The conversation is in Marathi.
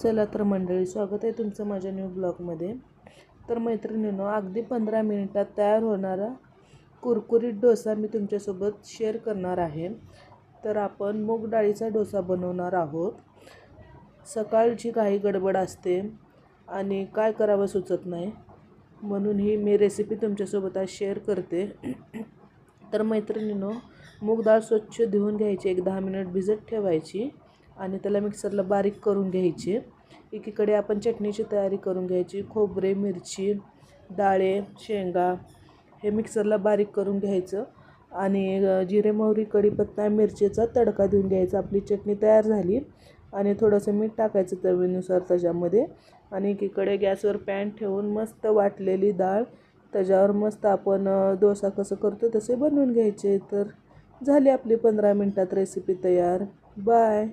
चला तर मंडळी स्वागत आहे तुमचं माझ्या न्यू ब्लॉगमध्ये तर मैत्रिणींनो अगदी पंधरा मिनिटात तयार होणारा कुरकुरीत डोसा मी तुमच्यासोबत शेअर करणार आहे. तर आपण मूग डाळीचा डोसा बनवणार आहोत. सकाळची काही गडबड असते आणि काय करावं सुचत नाही म्हणून ही मी रेसिपी तुमच्यासोबत आज शेअर करते. तर मैत्रिणीनो मूग डाळ स्वच्छ धुवून घ्यायची एक दहा मिनिट भिजत ठेवायची. आणि त्याला मिक्सरला बारीक करून घ्यायची. एकीकडे आपण चटणीची तयारी करून घ्यायची. खोबरे मिरची डाळे शेंगा हे मिक्सरला बारीक करून घ्यायचं. आणि जिरे मोहरी कढीपत्ता मिरचीचा तडका देऊन घ्यायचा. आपली चटणी तयार झाली आणि थोडंसं मीठ टाकायचं चवीनुसार त्याच्यामध्ये. आणि एकीकडे गॅसवर पॅन ठेवून मस्त वाटलेली डाळ. त्याच्यावर मस्त आपण डोसा कसं करतो तसे बनवून घ्यायचे. तर झाली आपली पंधरा मिनटात रेसिपी तयार. बाय